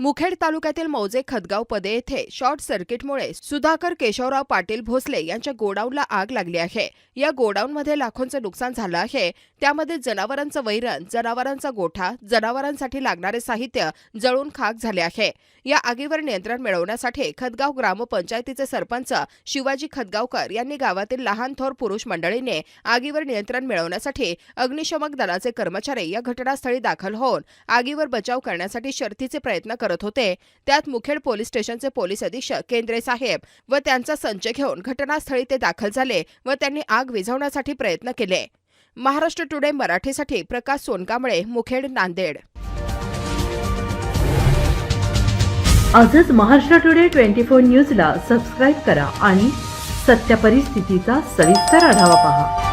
मुखेड तालुक्यातील मौजे खदगाव पदे येथे शॉर्ट सर्किटमुळे सुधाकर केशवराव पाटील भोसले यांच्या गोडाऊनला आग लागली आहे. या गोडाऊनमध्ये लाखोंचं नुकसान झालं आहे. त्यामध्ये जनावरांचं वैरण जनावरांचा गोठा जनावरांसाठी लागणारे साहित्य जळून खाक झाले आहे. या आगीवर नियंत्रण मिळवण्यासाठी खदगाव ग्रामपंचायतीचे सरपंच शिवाजी खदगावकर यांनी गावातील लहान थोर पुरुष मंडळीने आगीवर नियंत्रण मिळवण्यासाठी अग्निशमक दलाचे कर्मचारी या घटनास्थळी दाखल होऊन आगीवर बचाव करण्यासाठी शर्थीचे प्रयत्न करत होते. त्यात मुखेड पोलीस स्टेशनचे पोलीस अधीक्षक केंद्रे साहेब व त्यांचा संच घेऊन घटनास्थळी ते दाखल झाले व त्यांनी आग विझवण्यासाठी प्रयत्न केले. महाराष्ट्र टुडे मराठीसाठी प्रकाश सोनकांबळे मुखेड नांदेड. आजच महाराष्ट्र टुडे ट्वेंटी फोर न्यूजला सबस्क्राईब करा आणि सत्य परिस्थितीचा सविस्तर आढावा पहा.